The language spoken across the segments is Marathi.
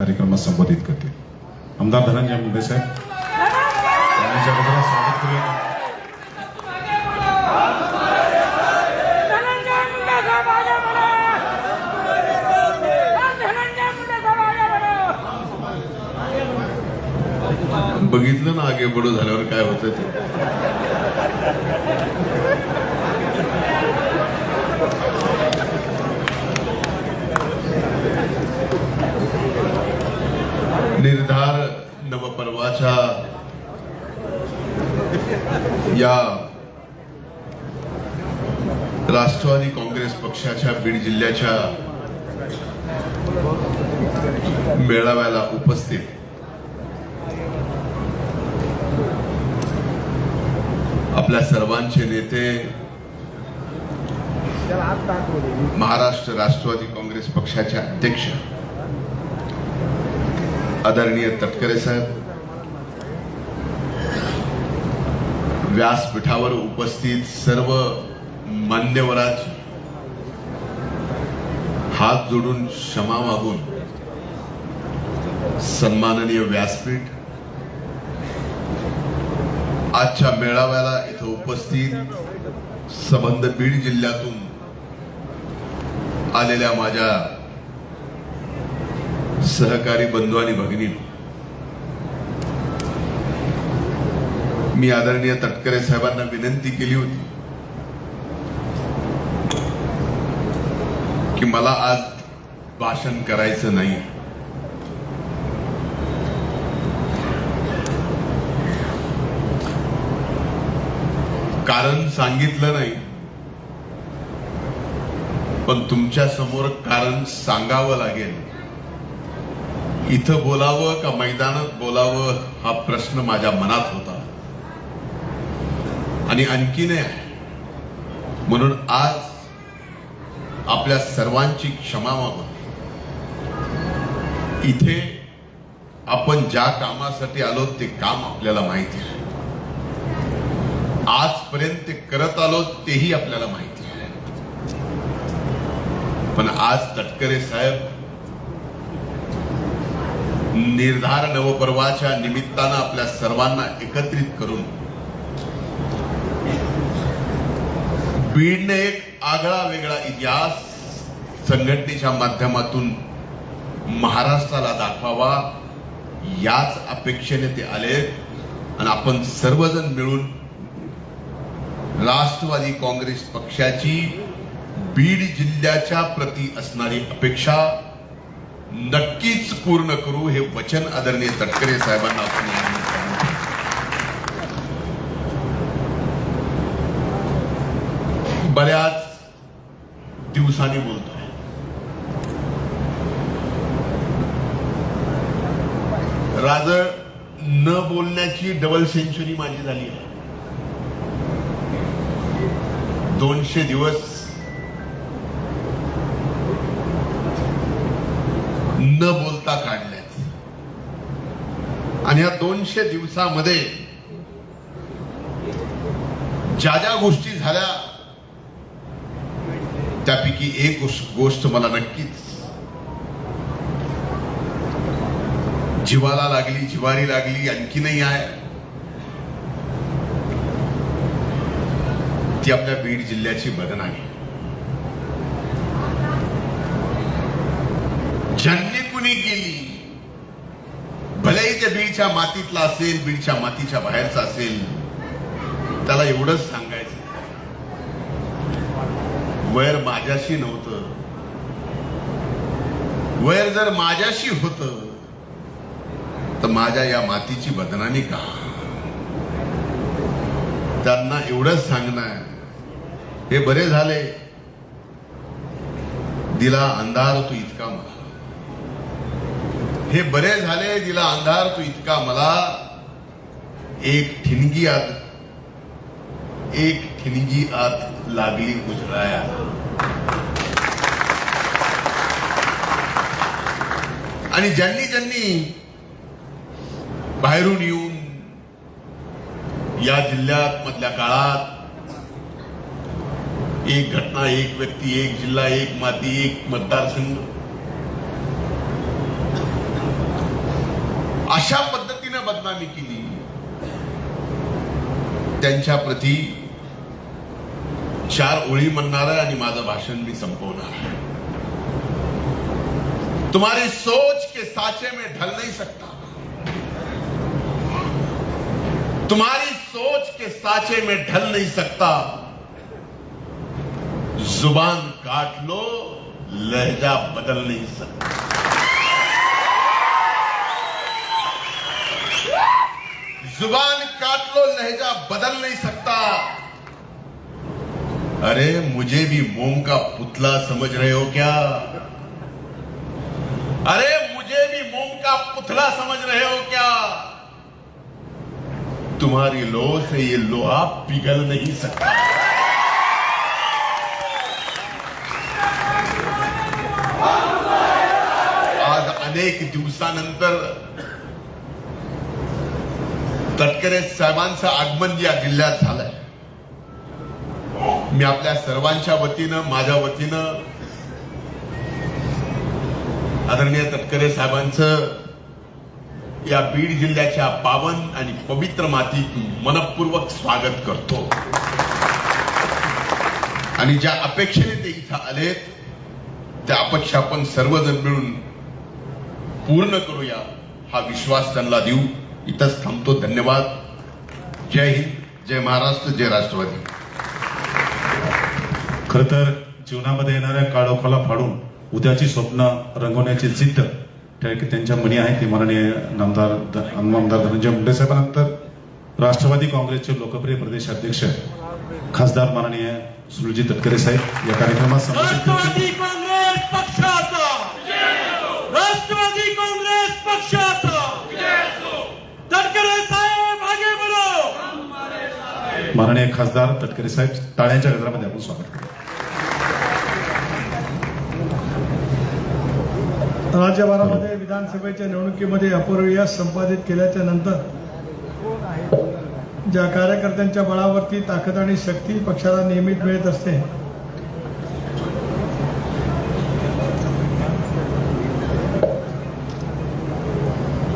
कार्यक्रमात संबोधित करतील. आमदार धनंजय मुंडे साहेब. स्वागत करूया बघितलं ना आगे बडो झाल्यावर काय होतं ते निर्धार नवपर्वाच्या या राष्ट्रवादी काँग्रेस पक्षाच्या बीड जिल्ह्याच्या मेळाव्याला उपस्थित आपल्या सर्वांचे नेते महाराष्ट्र राष्ट्रवादी काँग्रेस पक्षाचे अध्यक्ष आदरणीय तटकरे साहेब व्यासपीठावर उपस्थित सर्व मान्यवरांची हात जोडून क्षमा मागून सन्माननीय व्यासपीठ आजच्या मेळाव्याला इथं उपस्थित संबंध बीड जिल्ह्यातून आलेल्या माझ्या सहकारी बंधू आणि भगिनी मी आदरणीय तटकरे साहेबांना विनंती केली होती की मला आज भाषण करायचं नाही. कारण सांगितलं नाही पण तुमच्यासमोर कारण सांगावं लागेल. इथं बोलावं का मैदानात बोलावं हा प्रश्न माझ्या मनात होता. आणि आणखीन आहे म्हणून आज आपल्या सर्वांची क्षमा मागून इथे आपण ज्या कामासाठी आलो ते काम आपल्याला माहिती आहे. आजपर्यंत ते करत आलो तेही आपल्याला माहिती आहे. पण आज तटकरे साहेब निर्धार नवपर्वाच्या निमित्तानं आपल्या सर्वांना एकत्रित करून बीडने एक आगळा वेगळा इतिहास संघटनेच्या माध्यमातून महाराष्ट्राला दाखवावा याच अपेक्षेने ते आले. आणि आपण सर्वजण मिळून राष्ट्रवादी काँग्रेस पक्षाची बीड जिल्ह्याच्या प्रती असणारी अपेक्षा नक्कीच पूर्ण करू हे वचन आदरणीय तटकरे साहेबांना आपण या निमित्तानं बऱ्याच दिवसांनी बोलतोय. राजळ न बोलण्याची डबल सेंचुरी माझी झाली आहे. दोनशे दिवस न बोलता काढल्यात आणि या दोनशे दिवसामध्ये ज्या ज्या गोष्टी झाल्या त्यापैकी एक गोष्ट मला नक्कीच जीवाला लागली जिवारी लागली आणखीनही आहे. ती आपल्या बीड जिल्ह्याची बदनामी ज्यांनी कुणी केली भलेही ते बीडच्या मातीतला असेल बीडच्या मातीच्या बाहेरचा असेल त्याला एवढंच सांग वैर माझ्याशी नव्हतं. वैर जर माझ्याशी होत तर माझ्या या मातीची बदनामी का? त्यांना एवढंच सांगणार हे बरे झाले. दिला अंधार तू इतका मला. हे बरे झाले दिला अंधार तू इतका मला. एक ठिणगी आत एक ठिणगी आत लागली उजळाया आणि ज्यांनी ज्यांनी बाहेरून येऊन या जिल्ह्यात मधल्या काळात एक घटना एक व्यक्ती एक जिल्हा एक माती एक मतदारसंघ अशा पद्धतीनं बदनामी केली. त्यांच्या प्रती चार ओळी आणि माझं भाषण मी संपवणार आहे. तुम्हारी सोच के साचे में ढल नहीं सकता. तुम्हारी सोच के साचे में ढल नहीं सकता. ज़ुबान काट लो, लहजा बदल नहीं सकता. ज़ुबान काट लो, लहजा बदल नहीं सकता. अरे, मुझे भी मोम का पुतला समझ रहे हो क्या? अरे, मुझे भी मोम का पुतला समझ रहे हो क्या? तुम्हारी लो से ये लोहा पिघल नहीं सकता। आज अनेक दिवसानंतर तटकरे साहेबांचं आगमन या जिल्ह्यात झालंय. मी आपल्या सर्वांच्या वतीनं माझ्या वतीनं आदरणीय तटकरे साहेबांचं या बीड जिल्ह्याच्या पावन आणि पवित्र मातीत मनपूर्वक स्वागत करतो. आणि ज्या अपेक्षेने ते इथं आलेत त्या अपेक्षा आपण सर्वजण मिळून पूर्ण करूया हा विश्वास त्यांना देऊ. इथंच थांबतो. धन्यवाद. जय हिंद. जय महाराष्ट्र. जय राष्ट्रवादी. खर तर जीवनामध्ये येणाऱ्या काळोखाला फाडून उद्याची स्वप्न रंगवण्याची जिद्द त्या- त्यांच्या मनी आहे ते माननीय नामदार आमदार धनंजय मुंडे साहेबांनंतर राष्ट्रवादी काँग्रेसचे लोकप्रिय प्रदेश अध्यक्ष खासदार माननीय सुरजी तटकरे साहेब या कार्यक्रमात संबोधित करतील राष्ट्रवादी काँग्रेस पक्षाचा! राष्ट्रवादी काँग्रेस पक्षाचा! तटकरे साहेब आगे बढो माननीय खासदार तटकरे साहेब टाळ्यांच्या गजरामध्ये आपण स्वागत करू राज्यभरामध्ये विधानसभेच्या निवडणुकीमध्ये अपूर्व संपादित केल्याच्यानंतर ज्या कार्यकर्त्यांच्या बळावरती ताकद आणि शक्ती पक्षाला नियमित मिळत असते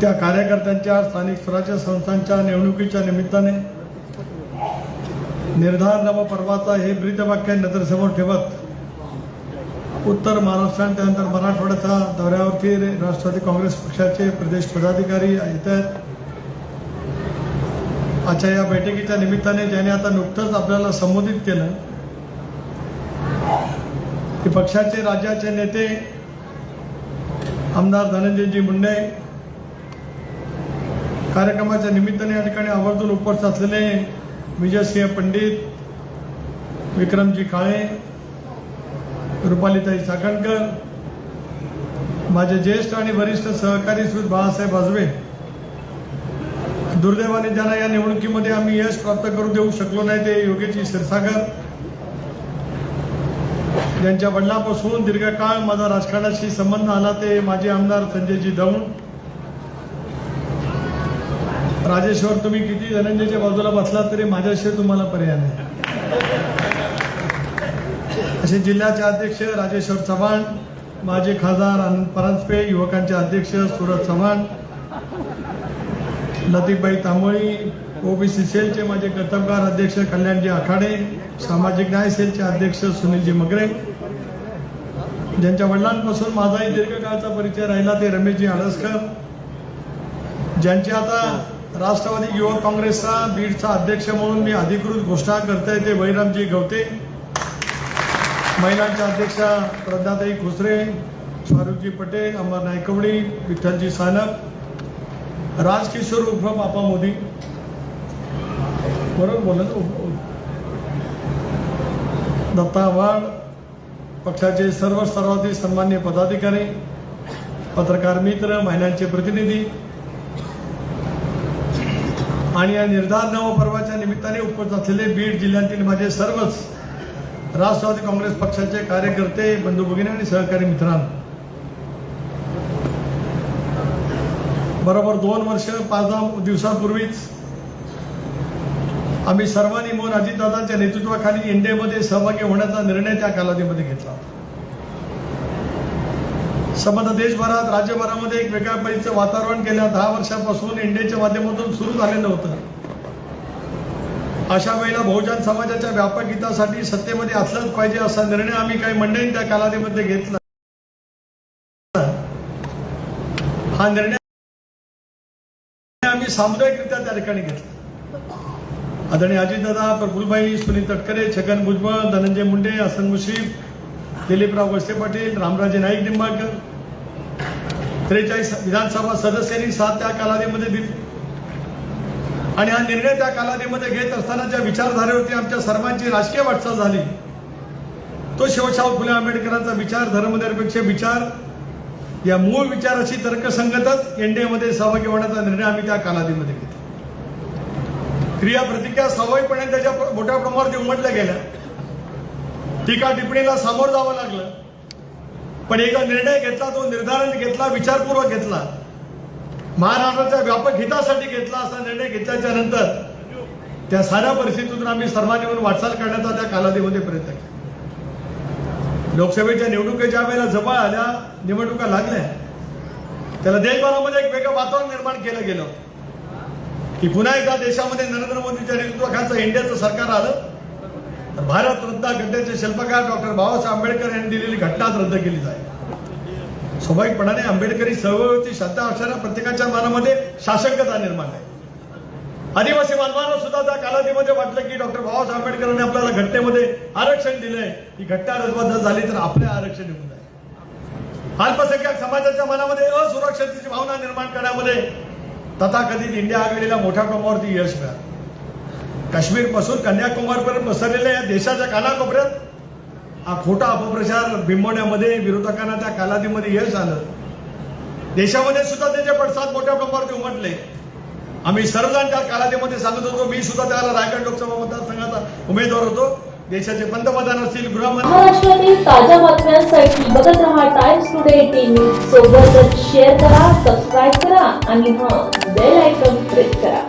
त्या कार्यकर्त्यांच्या स्थानिक स्वराज्य संस्थांच्या निवडणुकीच्या निमित्ताने निर्धार नव पर्वाचा हे ब्रीदवाक्य नजरसमोर ठेवत उत्तर महाराष्ट्र आणि त्यानंतर मराठवाड्याच्या दौऱ्यावरती राष्ट्रवादी काँग्रेस पक्षाचे प्रदेश पदाधिकारी येत आहेत. आजच्या या बैठकीच्या निमित्ताने ज्याने आता नुकतंच आपल्याला संबोधित केलं की पक्षाचे राज्याचे नेते आमदार धनंजयजी मुंडे कार्यक्रमाच्या निमित्ताने या ठिकाणी आवर्जून उपस्थित असलेले विजयसिंह पंडित विक्रमजी काळे रुपालीताई चाकणकर माझे ज्येष्ठ आणि वरिष्ठ सहकारी श्री बाळासाहेब आजवे. दुर्दैवाने ज्यांना या निवडणुकीमध्ये आम्ही यश प्राप्त करू देऊ शकलो नाही ते योगेशी क्षीरसागर. ज्यांच्या वडिलांपासून दीर्घकाळ माझा राजकारणाशी संबंध आला ते माजी आमदार संजयजी दौंड. राजेश्वर तुम्ही किती धनंजयच्या बाजूला बसला तरी माझ्याशिवाय तुम्हाला पर्याय नाही. असे जिल्ह्याचे अध्यक्ष राजेश्वर चव्हाण माजी खासदार परांजपे युवकांचे अध्यक्ष सुरज चव्हाण लतीफबाई तांबोळी ओबीसी सेलचे माझे कर्तबगार अध्यक्ष कल्याणजी आखाडे सामाजिक न्याय सेलचे अध्यक्ष सुनीलजी मगरे. ज्यांच्या वडिलांपासून माझाही दीर्घकाळचा परिचय राहिला ते रमेशजी आडसकर. ज्यांचे आता राष्ट्रवादी युवक काँग्रेसचा बीडचा अध्यक्ष म्हणून मी अधिकृत घोषणा करताय ते बहिरामजी गवते. महिलांच्या अध्यक्षा प्रज्ञाताई खुसरे फारुखजी पटेल अमर नायकवडी विठ्ठलजी सानप राजकिशोर उर्फ बापा मोदी. बरोबर बोला दत्ता आव्हाड पक्षाचे सर्व सर्वातील सन्मान्य पदाधिकारी पत्रकार मित्र महिलांचे प्रतिनिधी. आणि या निर्धार नव पर्वाच्या निमित्ताने उपस्थित असलेले बीड जिल्ह्यातील माझे सर्वच राष्ट्रवादी काँग्रेस पक्षाचे कार्यकर्ते बंधू भगिनी आणि सहकारी मित्रांनो. बरोबर दोन वर्ष पाच दहा दिवसापूर्वीच आम्ही सर्वांनी मोहन अजितदादांच्या नेतृत्वाखाली एनडीएमध्ये सहभागी होण्याचा निर्णय त्या कालावधीमध्ये घेतला संबंध देशभरात राज्यभरामध्ये एक वेगळ्या पद्धतीचं वातावरण गेल्या दहा वर्षापासून इंडियाच्या माध्यमातून सुरू झालेलं होतं. अशा वेळेला बहुजन समाजाच्या व्यापक हितासाठी सत्तेमध्ये असलंच पाहिजे असा निर्णय आम्ही काही मंडळी त्या कालावधीमध्ये घेतला. हा निर्णय आम्ही सामुदायिकरित्या त्या ठिकाणी घेतला. आदरणीय अजितदादा प्रफुलभाई सुनील तटकरे छगन भुजबळ धनंजय मुंडे हसन मुश्रीफ दिलीपराव वळसे पाटील रामराजे नाईक निंबाळकर त्रेचाळीस विधानसभा सदस्यांनी सात त्या कालावधीमध्ये दिली. आणि हा निर्णय त्या कालावधीमध्ये घेत असताना ज्या विचारधारेवरती आमच्या सर्वांची राजकीय वाटचाल झाली. तो शिवशाहू फुले आंबेडकरांचा विचार धर्मनिरपेक्ष विचार या मूळ विचाराशी तर्कसंगतच एनडीएमध्ये सहभागी होण्याचा निर्णय आम्ही त्या कालावधीमध्ये घेतला. क्रिया प्रतिक्रिया स्वाभाविकपणे त्याच्या मोठ्या प्रमाणावरती उमटल्या गेल्या टीका टिप्पणीला सामोरं जावं लागलं. पण एका निर्णय घेतला तो निर्धारण घेतला विचारपूर्वक घेतला महाराष्ट्राच्या व्यापक हितासाठी घेतला असा निर्णय घेतल्याच्या नंतर त्या साऱ्या परिस्थितीतून आम्ही सर्वांनी म्हणून वाटचाल करण्याचा त्या कालावधीमध्ये प्रयत्न केला. लोकसभेच्या निवडणुकीच्या वेळेला जवळ आल्या निवडणुका लागल्या त्याला देशभरामध्ये एक वेगळं वातावरण निर्माण केलं गेलं. की पुन्हा एकदा देशामध्ये नरेंद्र मोदींच्या नेतृत्वाखालचं इंडियाचं सरकार आलं तर भारत रत्न गड्ड्याचे शिल्पकार डॉक्टर बाबासाहेब आंबेडकर यांनी दिलेली घटनाच रद्द केली जाईल. स्वाभाविकपणाने आंबेडकरी चळवळीची श्रद्धा असणाऱ्या प्रत्येकाच्या मनामध्ये शासकता निर्माण आहे. आदिवासी बांधवांना सुद्धा त्या कालावधीमध्ये वाटलं की डॉक्टर बाबासाहेब आंबेडकरांनी आपल्याला घटनेमध्ये आरक्षण दिलंय. ही घटना रद्द झाली तर आपले आरक्षण येऊन जाईल. अल्पसंख्याक समाजाच्या मनामध्ये असुरक्षतेची भावना निर्माण करण्यामध्ये तथाकथित इंडिया आघाडीला मोठ्या प्रमाणावरती यश मिळालं. काश्मीरपासून कन्याकुमारीपर्यंत पसरलेल्या या देशाच्या कानाकोपऱ्यात हा खोटा अपप्रचार बिंबवण्यामध्ये विरोधकांना त्या कालावधीमध्ये यश आलं देशामध्ये सुद्धा त्याचे पडसाद मोठ्या प्रमाणावरती उमटले. आम्ही सर्वजण त्या कालावधीमध्ये सांगत होतो मी सुद्धा त्याला रायगड लोकसभा मतदारसंघाचा उमेदवार होतो. देशाचे पंतप्रधान असतील गृहमंत्री महाराष्ट्रातील ताज्या बातम्यांसाठी बघत रहा टाइम्स टुडे टीव्ही सोबतच शेअर करा सबस्क्राईब करा आणि हा बेल आयकॉन प्रेस करा.